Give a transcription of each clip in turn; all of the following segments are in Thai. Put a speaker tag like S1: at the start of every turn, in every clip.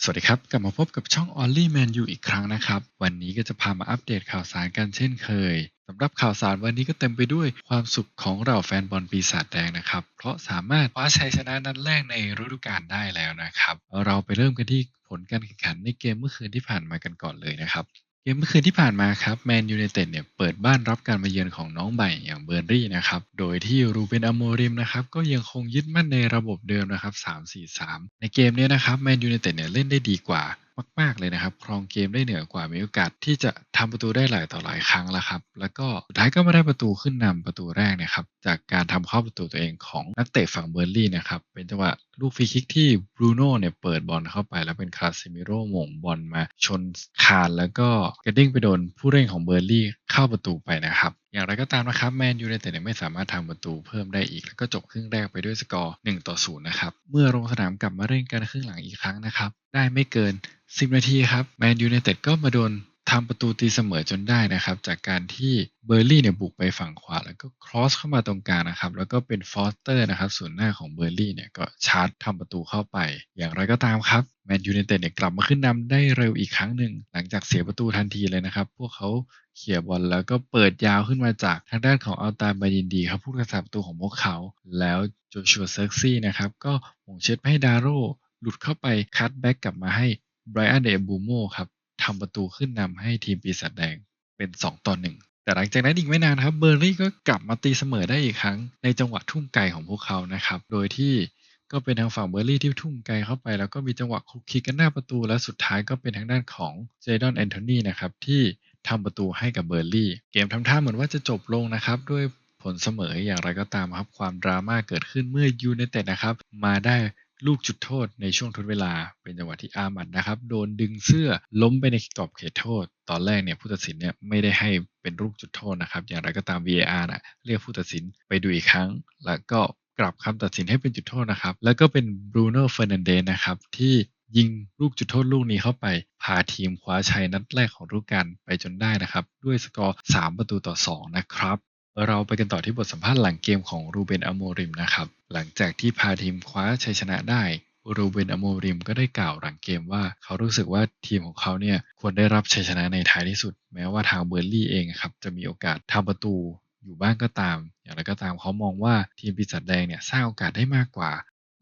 S1: สวัสดีครับ กลับมาพบกับช่อง Only Man U อีกครั้งนะครับ วันนี้ก็จะพามาอัปเดตข่าวสารกันเช่นเคยสำหรับข่าวสารวันนี้ก็เต็มไปด้วยความสุขของเราแฟนบอลปีศาจแดงนะครับ เพราะสามารถคว้าชัยชนะนัดแรกในฤดูกาลได้แล้วนะครับ เราไปเริ่มกันที่ผลการแข่งขันในเกมเมื่อคืนที่ผ่านมากันก่อนเลยนะครับ เกมเมื่อคืนที่ผ่านมาครับแมนยูไนเต็ดเนี่ยเปิดบ้านรับการมาเยือนของน้องใหม่อย่างเบอร์นรี่นะครับ โดยที่รูเบนอโมริมนะครับก็ยังคงยึดมั่นในระบบเดิมนะครับ 3-4-3 ในเกมนี้นะครับแมนยูไนเต็ดเนี่ยเล่นได้ดีกว่า มาก ๆ เลยนะครับ ครองเกมได้เหนือกว่ามีโอกาสที่จะทำประตูได้หลายต่อหลายครั้งแล้วครับ แล้วก็สุดท้ายก็มาได้ประตูขึ้นนำประตูแรกนะครับจากการทำเข้าประตูตัวเองของนักเตะฝั่งเบอร์ลี่นะครับเป็นจังหวะลูกฟรีคิกที่บรูโน่เนี่ยเปิดบอลเข้าไป แล้วเป็นคาซิมิโร่หม่งบอลมาชนคานแล้วก็กระดิ่งไปโดนผู้เล่นของเบอร์ลี่เข้าประตูไปนะครับ อย่างไรก็ตามนะครับแมนยูไนเต็ดไม่สามารถทำประตูเพิ่มได้อีก แล้วก็จบครึ่งแรกไปด้วยสกอร์1ต่อ0นะครับเมื่อลงสนามกลับมาเล่นกันครึ่งหลังอีกครั้งนะครับได้ไม่เกิน 10 นาทีครับแมนยูไนเต็ดก็มาโดน ทำประตูตีเสมอจนได้นะครับ จากการที่เบอร์ลี่เนี่ยบุกไปฝั่งขวา แล้วก็ครอสเข้ามาตรงกลางนะครับ แล้วก็เป็นฟอสเตอร์นะครับส่วนหน้าของเบอร์ลี่เนี่ยก็ชาร์จทำประตูเข้าไป อย่างไรก็ตามครับแมนยูไนเต็ดเนี่ยกลับมาขึ้นนำได้เร็วอีกครั้งหนึ่ง หลังจากเสียประตูทันทีเลยนะครับ พวกเขาเขี่ยบอลแล้วก็เปิดยาวขึ้นมาจากทางด้านของอัลตาบายินดีครับผู้รักษาประตูของพวกเขา แล้วโจชัวเซิร์กซี่นะครับก็หม่งเช็ดให้ดาโรหลุดเข้าไปคัตแบ็กกลับมาให้ไบรอันเดบูโมครับ ทำประตูขึ้นนำให้ทีมปีศาจแดงเป็น 2 ต่อ 1 แต่หลังจากนั้นอีกไม่นานครับเบอร์รี่ก็กลับมาตีเสมอได้อีกครั้งในจังหวะทุ่มไกลของพวกเขานะครับ โดยที่ก็เป็นทางฝั่งเบอร์รี่ที่ทุ่มไกลเข้าไป แล้วก็มีจังหวะคุกคิกกันหน้าประตู และสุดท้ายก็เป็นทางด้านของเจดอนแอนโทนีนะครับที่ทำประตูให้กับเบอร์รี่ เกมทำท่าเหมือนว่าจะจบลงนะครับ ด้วยผลเสมออย่างไรก็ตามครับความดราม่าเกิดขึ้นเมื่อยูไนเต็ดนะครับมาได้ ลูกจุดโทษในช่วงทดเวลา เป็นจังหวะที่อามัดนะครับ โดนดึงเสื้อล้มไปในกรอบเขตโทษ ตอนแรกเนี่ยผู้ตัดสินเนี่ยไม่ได้ให้เป็นลูกจุดโทษนะครับ อย่างไรก็ตาม VAR นะเรียกผู้ตัดสินไปดูอีกครั้ง แล้วก็กลับคำตัดสินให้เป็นจุดโทษนะครับ แล้วก็เป็นบรูโน่เฟอร์นันเดสนะครับที่ยิงลูกจุดโทษลูกนี้เข้าไป พาทีมคว้าชัยนัดแรกของฤดูกาลไปจนได้นะครับ ด้วยสกอร์ 3 ประตูต่อ 2 นะครับ เราไปกันต่อที่บทสัมภาษณ์หลังเกมของรูเบนอโมริมนะครับ หลังจากที่พาทีมคว้าชัยชนะได้รูเบนอโมริมก็ได้กล่าวหลังเกมว่าเขารู้สึกว่าทีมของเขาเนี่ยควรได้รับชัยชนะในท้ายที่สุด แม้ว่าทางเบอร์ลี่เองครับจะมีโอกาสทำประตูอยู่บ้างก็ตาม อย่างไรก็ตามเขามองว่าทีมปีศาจแดงเนี่ยสร้างโอกาสได้มากกว่า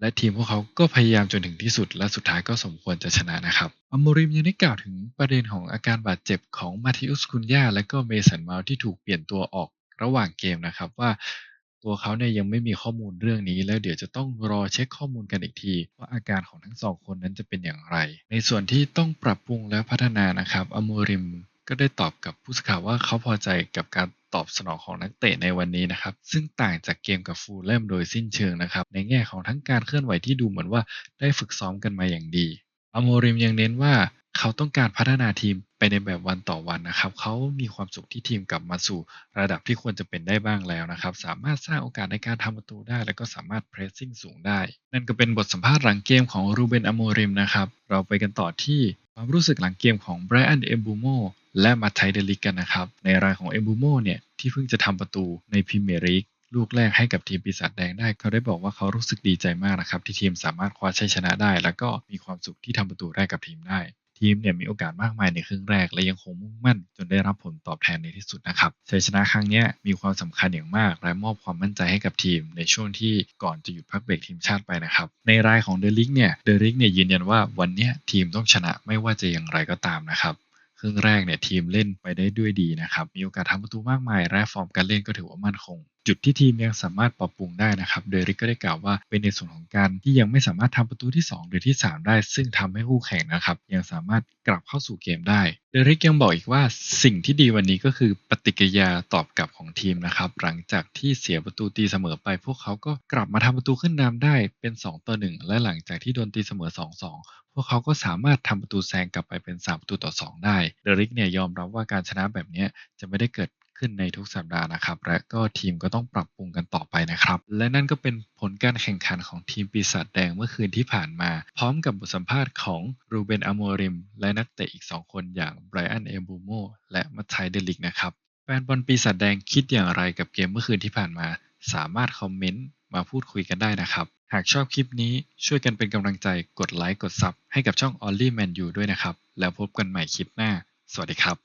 S1: และทีมพวกเขาก็พยายามจนถึงที่สุด และสุดท้ายก็สมควรจะชนะนะครับอโมริมยังได้กล่าวถึงประเด็นของอาการบาดเจ็บของมาธิอุสคุนยาและก็เมสันมาที่ถูกเปลี่ยนตัวออก ระหว่างเกมนะครับว่า ตัวเขาเนี่ยยังไม่มีข้อมูลเรื่องนี้ แล้วเดี๋ยวจะต้องรอเช็คข้อมูลกันอีกที ว่าอาการของทั้งสองคนนั้นจะเป็นอย่างไร ในส่วนที่ต้องปรับปรุงและพัฒนานะครับอโมริมก็ได้ตอบกับผู้สื่อข่าวว่าเขาพอใจกับการตอบสนองของนักเตะในวันนี้นะครับ ซึ่งต่างจากเกมกับฟูลเลมโดยสิ้นเชิงนะครับ ในแง่ของทั้งการเคลื่อนไหวที่ดูเหมือนว่าได้ฝึกซ้อมกันมาอย่างดี อโมริมยังเน้นว่าเขาต้องการพัฒนาทีมไปในแบบวันต่อวันนะครับ เขามีความสุขที่ทีมกลับมาสู่ระดับที่ควรจะเป็นได้บ้างแล้วนะครับ สามารถสร้างโอกาสในการทำประตูได้ แล้วก็สามารถเพรสซิ่งสูงได้ นั่นก็เป็นบทสัมภาษณ์หลังเกมของรูเบนอโมริมนะครับ เราไปกันต่อที่ความรู้สึกหลังเกมของไบรอันเอมบูโมและมาไทเดลิกกันนะครับ ในรายของเอมบูโมเนี่ยที่เพิ่งจะทำประตูในพรีเมียร์ลีก ลูกแรกให้กับทีมปีศาจแดงได้ เขาได้บอกว่าเขารู้สึกดีใจมากนะครับ ที่ทีมสามารถคว้าชัยชนะได้ แล้วก็มีความสุขที่ทำประตูแรกกับทีมได้ ทีมเนี่ยมีโอกาสมากมายในครึ่งแรก และยังคงมุ่งมั่น จนได้รับผลตอบแทนในที่สุดนะครับชัยชนะครั้งนี้มีความสำคัญอย่างมาก และมอบความมั่นใจให้กับทีม ในช่วงที่ก่อนจะหยุดพักเบรกทีมชาติไปนะครับในรายของเดลิกเนี่ยเดลิกเนี่ยยืนยันว่าวันนี้ทีมต้องชนะไม่ว่าจะอย่างไรก็ตามนะครับครึ่งแรกเนี่ยทีมเล่นไปได้ด้วยดีนะครับ มีโอกาสทำประตูมากมาย และฟอร์มการเล่นก็ถือว่ามั่นคง จุดที่ทีมยังสามารถปรับปรุงได้นะครับโดริกก็ได้กล่าวว่าเป็นในส่วนของการที่ยังไม่สามารถทำประตูที่ 2 หรือที่ 3 ได้ ซึ่งทำให้คู่แข่งนะครับยังสามารถกลับเข้าสู่เกมได้เดริกยังบอกอีกว่าสิ่งที่ดีวันนี้ก็คือปฏิกิริยาตอบกลับของทีมนะครับหลังจากที่เสียประตูตีเสมอไป พวกเขาก็กลับมาทำประตูขึ้นนำได้เป็น 2 ต่อ 1 และหลังจากที่โดนตีเสมอ 2-2 พวกเขาก็สามารถทำประตูแซงกลับไปเป็น 3 ประตูต่อ 2 ได้เดริกเนี่ยยอมรับว่าการชนะแบบนี้จะไม่ได้เกิด ขึ้นในทุกสัปดาห์นะครับ และก็ทีมก็ต้องปรับปรุงกันต่อไปนะครับ และนั่นก็เป็นผลการแข่งขันของทีมปีศาจแดงเมื่อคืนที่ผ่านมา พร้อมกับบทสัมภาษณ์ของรูเบนอโมริม และนักเตะอีก 2 คนอย่างไบรอันเอบูโมและมัตไทเดลิกนะครับแฟนบอลปีศาจแดงคิดอย่างไรกับเกมเมื่อคืนที่ผ่านมา สามารถคอมเมนต์มาพูดคุยกันได้นะครับ หากชอบคลิปนี้ช่วยกันเป็นกำลังใจกดไลค์กดซับให้กับช่อง Only Man U ด้วยนะครับ แล้วพบกันใหม่คลิปหน้า สวัสดีครับ